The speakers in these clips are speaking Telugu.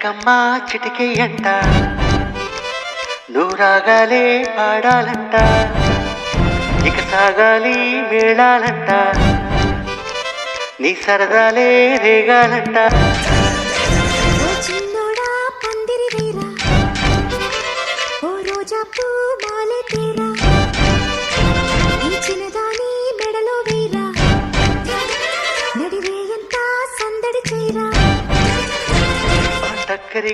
చిలకమ్మ చిటికి అంట. నువ్వు రాగాలే పాడాలంట. ఇక సాగాలి మేళాలంట. నీ సరదాలే రేగాలంట.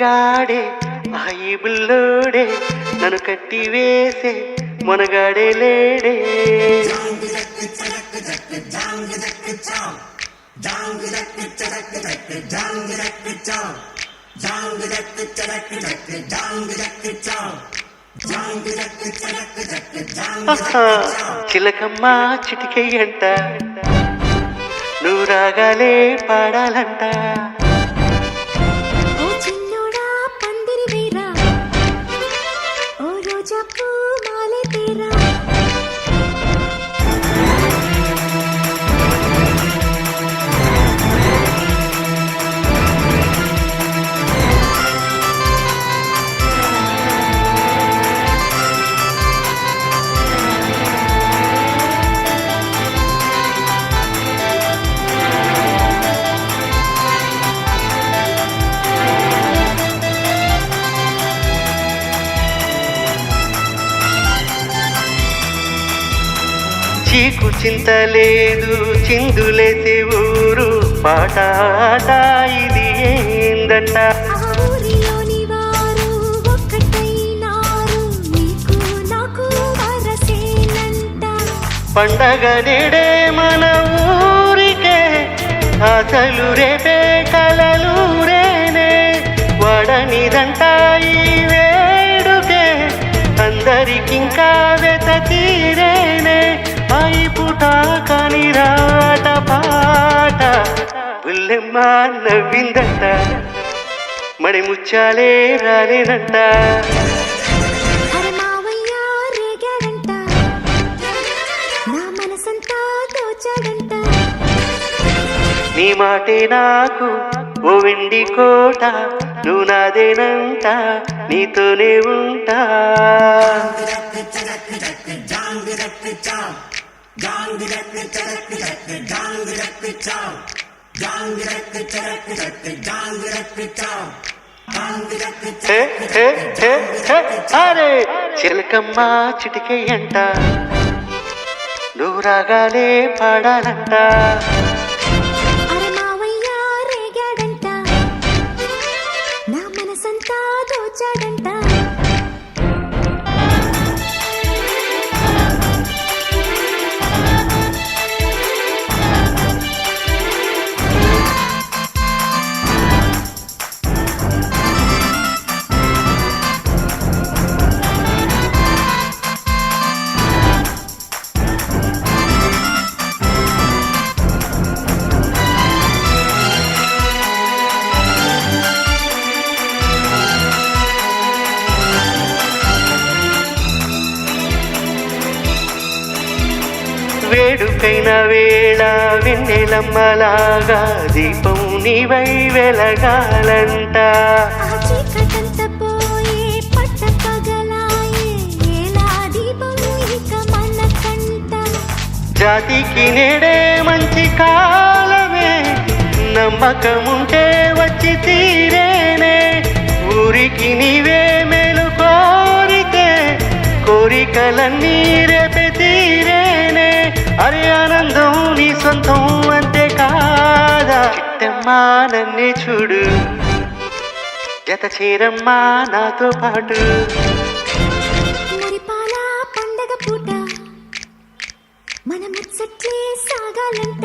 టక్కరిగాడే బైబిల్లోడే నన్ను కట్టి వేసే మునగాడే లేడే. ఆహా, చిలకమ్మ చిటికయ్యంట. నువ్వు రాగాలే పాడాలంట. చీకు చింత లేదు చిందులేసే ఊరు పాట ఇది ఏందంట? పండగ నేడే మన ఊరికే అసలు రేపే కలలు రేనే. వడనిదంట ఈ వేడుకే అందరికింకా వెత తీరేనే పుట కాని రాట పాట. బుల్లెమ్మ నవ్విందంట. మణి ముచ్చాలే రాలేనంట నీ మాటే నాకు ఓ వెండి కోట. నువ్వు నాదేనంట నీతోనే ఉంటా. హే, హే, హే, హే, అరే చిలకమ్మ చిటికెయ్యంట నువ్వు రాగాలే పాడాలంట వేడుకైన వేళ వెన్నెలమ్మలాగా దీపం నీవై వెలగాలంట. జాతికి నేడే మంచి కాలమే నమ్మకముంటే వచ్చి తీరేనే. ఊరికి నీవే మేలు కోరితే కోరికలన్నీ రేపే తీరేనే అరే ఆనందం నీ సొంతం అంతే కాదా? చిట్టమ్మా నన్నే చూడు. జత చీరమ్మా నాతో పాటు. పండగ పూట మన ముచ్చట్లే సాగాలంట.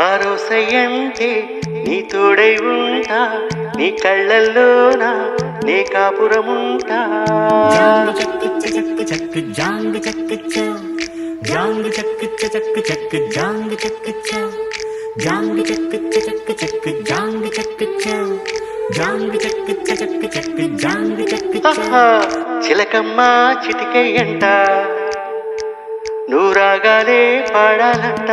ఆరోసయ్యంటే నీ తోడై ఉంటా నీ కళ్ళల్లోన నీ కాపురముంటా. జాంగ్ చిలకమ్మ చిటికెయ్యంట నూరాగాలే పాడాలంట.